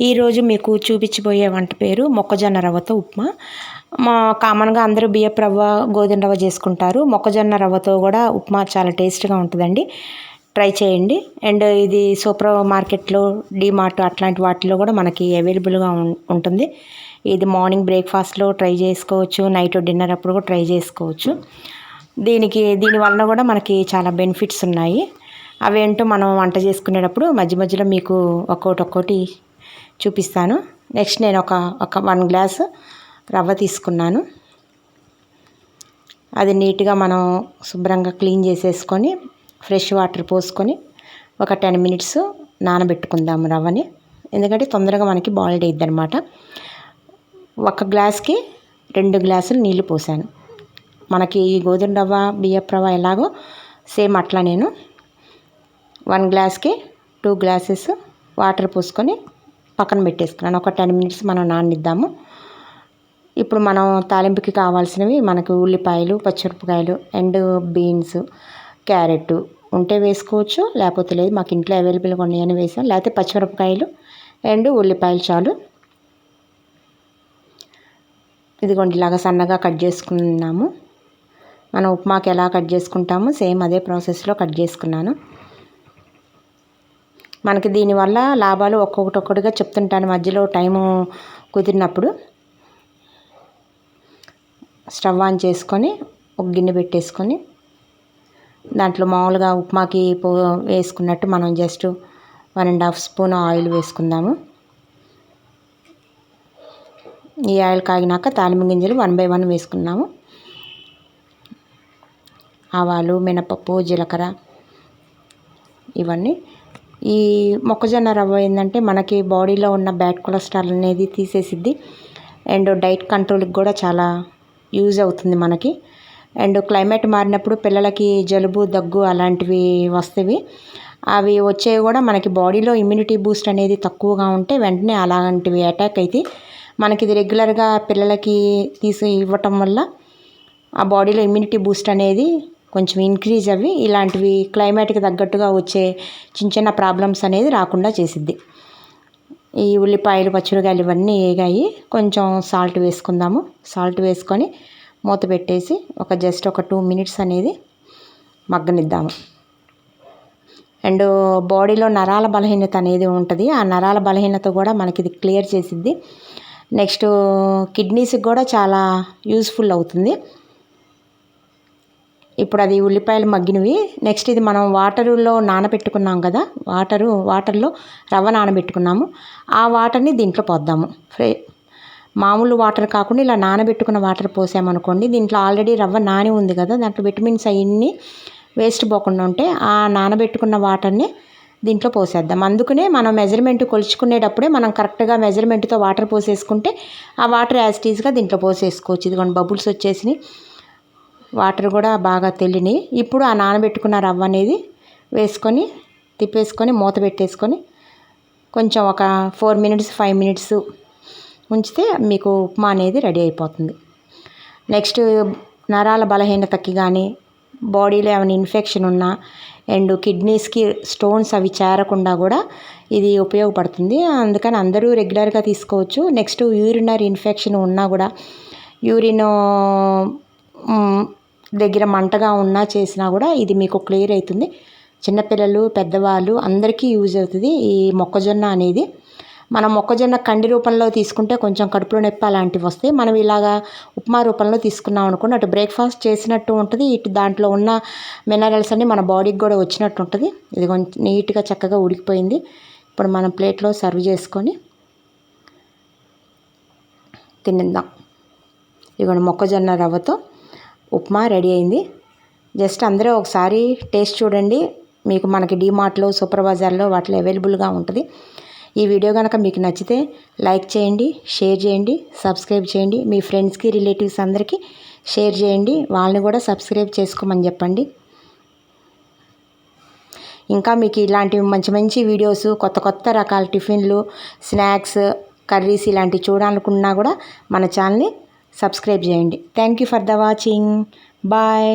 ఈరోజు మీకు చూపించబోయే వంట పేరు మొక్కజొన్న రవ్వతో ఉప్మా. మా కామన్గా అందరూ బియ్యపు రవ్వ గోధుమ రవ్వ చేసుకుంటారు. మొక్కజొన్న రవ్వతో కూడా ఉప్మా చాలా టేస్ట్గా ఉంటుందండి. ట్రై చేయండి. అండ్ ఇది సూపర్ మార్కెట్లో డీమార్ట్ అట్లాంటి వాటిలో కూడా మనకి అవైలబుల్గా ఉంటుంది. ఇది మార్నింగ్ బ్రేక్ఫాస్ట్లో ట్రై చేసుకోవచ్చు. నైట్ డిన్నర్ అప్పుడు కూడా ట్రై చేసుకోవచ్చు. దీనికి దీని వలన కూడా మనకి చాలా బెనిఫిట్స్ ఉన్నాయి. అవేంటో మనం వంట చేసుకునేటప్పుడు మధ్య మధ్యలో మీకు ఒక్కోటి ఒక్కోటి చూపిస్తాను. నెక్స్ట్ నేను ఒక ఒక వన్ గ్లాస్ రవ్వ తీసుకున్నాను. అది నీట్గా మనం శుభ్రంగా క్లీన్ చేసేసుకొని ఫ్రెష్ వాటర్ పోసుకొని ఒక టెన్ మినిట్స్ నానబెట్టుకుందాము రవ్వని. ఎందుకంటే తొందరగా మనకి బాయిల్డ్ అయ్యిద్ది అనమాట ఒక గ్లాస్కి రెండు గ్లాసులు నీళ్ళు పోసాను. మనకి ఈ గోధుమ రవ్వ బియ్యపు రవ్వ ఎలాగో సేమ్ అట్లా నేను. వన్ గ్లాస్కి టూ గ్లాసెస్ వాటర్ పోసుకొని పక్కన పెట్టేసుకున్నాను. ఒక టెన్ మినిట్స్ మనం నాననిద్దాము ఇప్పుడు మనం తాలింపుకి కావాల్సినవి మనకు ఉల్లిపాయలు పచ్చిమిరపకాయలు అండ్ బీన్స్ క్యారెట్ ఉంటే వేసుకోవచ్చు. లేకపోతే లేదు మాకు ఇంట్లో అవైలబుల్గా ఉన్నాయని వేసాం. లేకపోతే పచ్చిమిరపకాయలు అండ్ ఉల్లిపాయలు చాలు. ఇదిగోండి ఇలాగా సన్నగా కట్ చేసుకున్నాము. మనం ఉప్మాకి ఎలా కట్ చేసుకుంటామో సేమ్ అదే ప్రాసెస్లో కట్ చేసుకున్నాను. మనకి దీనివల్ల లాభాలు ఒక్కొక్కటిగా చెప్తుంటాను. మధ్యలో టైము కుదిరినప్పుడు స్టవ్ ఆన్ చేసుకొని ఒక గిన్నె పెట్టేసుకొని దాంట్లో మామూలుగా ఉప్మాకి పో వేసుకున్నట్టు మనం just one and half spoon oil వేసుకుందాము. ఈ ఆయిల్ కాగినాక తాలింపు గింజలు వన్ బై వన్ వేసుకున్నాము. ఆవాలు మినపప్పు జీలకర్ర ఇవన్నీ ఈ మొక్కజొన్న రవ్వ ఏంటంటే మనకి బాడీలో ఉన్న బ్యాడ్ కొలెస్ట్రాల్ అనేది తీసేసిద్ది. అండ్ డైట్ కంట్రోల్కి కూడా చాలా యూజ్ అవుతుంది మనకి. అండ్ క్లైమేట్ మారినప్పుడు పిల్లలకి జలుబు దగ్గు అలాంటివి వస్తేవి అవి వచ్చేవి కూడా మనకి బాడీలో ఇమ్యూనిటీ బూస్ట్ అనేది తక్కువగా ఉంటే వెంటనే అలాంటివి అటాక్ అయితే మనకి ఇది రెగ్యులర్గా పిల్లలకి తీసి ఇవ్వటం వల్ల ఆ బాడీలో ఇమ్యూనిటీ బూస్ట్ అనేది కొంచెం ఇంక్రీజ్ అవి ఇలాంటివి క్లైమేట్కి తగ్గట్టుగా వచ్చే చిన్న చిన్న ప్రాబ్లమ్స్ అనేది రాకుండా చేసిద్ది. ఈ ఉల్లిపాయలు పచ్చిమిరకాయలు ఇవన్నీ వేగాయి. కొంచెం సాల్ట్ వేసుకుందాము. సాల్ట్ వేసుకొని మూత పెట్టేసి ఒక జస్ట్ ఒక టూ మినిట్స్ అనేది మగ్గనిద్దాము. అండ్ బాడీలో నరాల బలహీనత అనేది ఉంటుంది. ఆ నరాల బలహీనత కూడా మనకి ఇది క్లియర్ చేసిద్ది. నెక్స్ట్ కిడ్నీస్కి కూడా చాలా యూస్ఫుల్ అవుతుంది. ఇప్పుడు అది ఉల్లిపాయలు మగ్గినవి. నెక్స్ట్ ఇది మనం వాటరులో నానబెట్టుకున్నాం కదా వాటరు వాటర్లో రవ్వ నానబెట్టుకున్నాము. ఆ వాటర్ని దీంట్లో పోద్దాము. ఫ్రై మామూలు వాటర్ కాకుండా ఇలా నానబెట్టుకున్న వాటర్ పోసామనుకోండి దీంట్లో ఆల్రెడీ రవ్వ నాని ఉంది కదా దాంట్లో విటమిన్స్ అవన్నీ వేస్ట్ పోకుండా ఉంటే ఆ నానబెట్టుకున్న వాటర్ని దీంట్లో పోసేద్దాం. అందుకనే మనం మెజర్మెంట్ కొలుచుకునేటప్పుడే మనం కరెక్ట్గా మెజర్మెంట్తో వాటర్ పోసేసుకుంటే ఆ వాటర్ యాజిటీస్గా దీంట్లో పోసేసుకోవచ్చు. ఇదిగోండి బబుల్స్ వచ్చేసినాయి. వాటర్ కూడా బాగా తెల్లిని ఇప్పుడు ఆ నానబెట్టుకున్న రవ్వ అనేది వేసుకొని తిప్పేసుకొని మూత పెట్టేసుకొని కొంచెం ఒక ఫోర్ మినిట్స్ ఫైవ్ మినిట్స్ ఉంచితే మీకు ఉప్మా అనేది రెడీ అయిపోతుంది. నెక్స్ట్ నరాల బలహీనతకి కానీ బాడీలో ఏమైనా ఇన్ఫెక్షన్ ఉన్నా అండ్ కిడ్నీస్కి స్టోన్స్ అవి చేరకుండా కూడా ఇది ఉపయోగపడుతుంది. అందుకని అందరూ రెగ్యులర్గా తీసుకోవచ్చు. నెక్స్ట్ యూరినరీ ఇన్ఫెక్షన్ ఉన్నా కూడా యూరిన్ దగ్గర మంటగా ఉన్నా చేసినా కూడా ఇది మీకు క్లియర్ అవుతుంది. చిన్నపిల్లలు పెద్దవాళ్ళు అందరికీ యూజ్ అవుతుంది ఈ మొక్కజొన్న అనేది. మనం మొక్కజొన్న కండి రూపంలో తీసుకుంటే కొంచెం కడుపులో నొప్పి అలాంటివి వస్తాయి. మనం ఇలాగా ఉప్మా రూపంలో తీసుకున్నాం అనుకోండి అటు బ్రేక్ఫాస్ట్ చేసినట్టు ఉంటుంది ఇటు దాంట్లో ఉన్న మినరల్స్ అన్నీ మన బాడీకి కూడా వచ్చినట్టు ఉంటుంది. ఇది కొంచెం నీట్గా చక్కగా ఉడికిపోయింది. ఇప్పుడు మనం ప్లేట్లో సర్వ్ చేసుకొని తినిద్దాం. ఇదిగోండి మొక్కజొన్న రవ్వతో ఉప్మా రెడీ అయింది. జస్ట్ అందరూ ఒకసారి టేస్ట్ చూడండి. మీకు మనకి డీమార్ట్లో సూపర్ బజార్లో వాటిలో అవైలబుల్గా ఉంటుంది. ఈ వీడియో కనుక మీకు నచ్చితే లైక్ చేయండి షేర్ చేయండి సబ్స్క్రైబ్ చేయండి. మీ ఫ్రెండ్స్కి రిలేటివ్స్ అందరికీ షేర్ చేయండి. వాళ్ళని కూడా సబ్స్క్రైబ్ చేసుకోమని చెప్పండి. ఇంకా మీకు ఇలాంటి మంచి మంచి వీడియోస్ కొత్త కొత్త రకాల టిఫిన్లు స్నాక్స్ కర్రీస్ ఇలాంటివి చూడాలనుకున్నా కూడా మన ఛానల్ని సబ్స్క్రైబ్ చేయండి. Thank you for the watching bye